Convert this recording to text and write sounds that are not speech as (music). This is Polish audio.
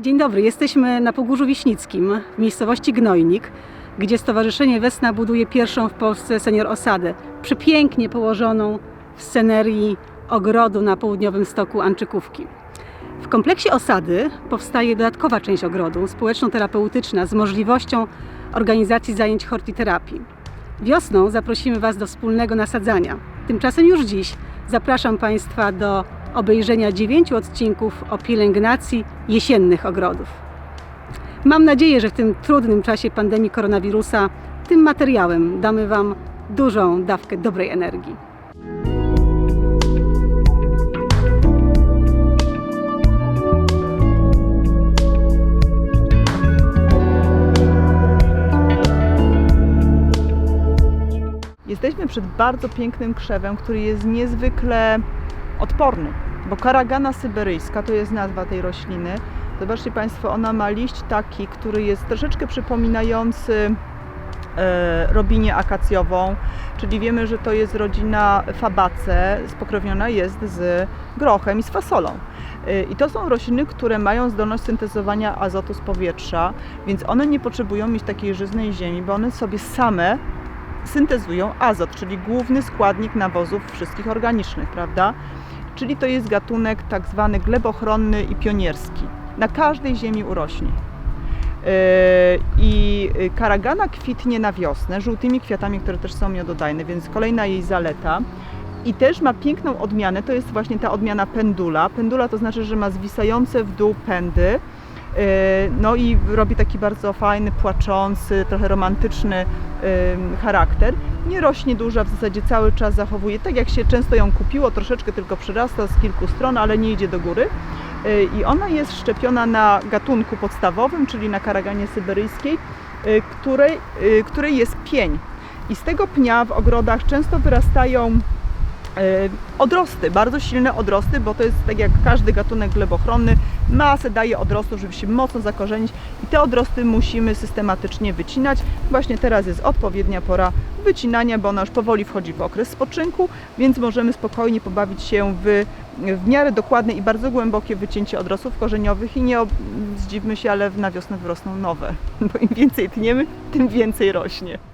Dzień dobry, jesteśmy na Pogórzu Wiśnickim w miejscowości Gnojnik, gdzie Stowarzyszenie Wesna buduje pierwszą w Polsce senior osadę, przepięknie położoną w scenerii ogrodu na południowym stoku Anczykówki. W kompleksie osady powstaje dodatkowa część ogrodu, społeczno-terapeutyczna, z możliwością organizacji zajęć hortiterapii. Wiosną zaprosimy Was do wspólnego nasadzania. Tymczasem już dziś zapraszam Państwa do obejrzenia dziewięciu odcinków o pielęgnacji jesiennych ogrodów. Mam nadzieję, że w tym trudnym czasie pandemii koronawirusa tym materiałem damy Wam dużą dawkę dobrej energii. Jesteśmy przed bardzo pięknym krzewem, który jest niezwykle odporny, bo karagana syberyjska to jest nazwa tej rośliny. Zobaczcie Państwo, ona ma liść taki, który jest troszeczkę przypominający e, robinię akacjową, czyli wiemy, że to jest rodzina fabace, spokrewniona jest z grochem i z fasolą. E, I to są rośliny, które mają zdolność syntezowania azotu z powietrza, więc one nie potrzebują mieć takiej żyznej ziemi, bo one sobie same syntezują azot, czyli główny składnik nawozów wszystkich organicznych, prawda? Czyli to jest gatunek tak zwany glebochronny i pionierski. Na każdej ziemi urośnie. Yy, I karagana kwitnie na wiosnę żółtymi kwiatami, które też są miododajne, więc kolejna jej zaleta. I też ma piękną odmianę, to jest właśnie ta odmiana pendula. Pendula to znaczy, że ma zwisające w dół pędy. Yy, No i robi taki bardzo fajny, płaczący, trochę romantyczny charakter. Nie rośnie duża, w zasadzie cały czas zachowuje, tak jak się często ją kupiło, troszeczkę tylko przyrasta z kilku stron, ale nie idzie do góry. Yy, I ona jest szczepiona na gatunku podstawowym, czyli na karaganie syberyjskiej, yy, której, której jest pień. I z tego pnia w ogrodach często wyrastają odrosty, bardzo silne odrosty, bo to jest tak jak każdy gatunek glebochronny, masę daje odrostów, żeby się mocno zakorzenić i te odrosty musimy systematycznie wycinać. Właśnie teraz jest odpowiednia pora wycinania, bo ona już powoli wchodzi w okres spoczynku, więc możemy spokojnie pobawić się w, w miarę dokładne i bardzo głębokie wycięcie odrostów korzeniowych i nie zdziwmy się, ale na wiosnę wyrosną nowe, (laughs) bo im więcej tniemy, tym więcej rośnie.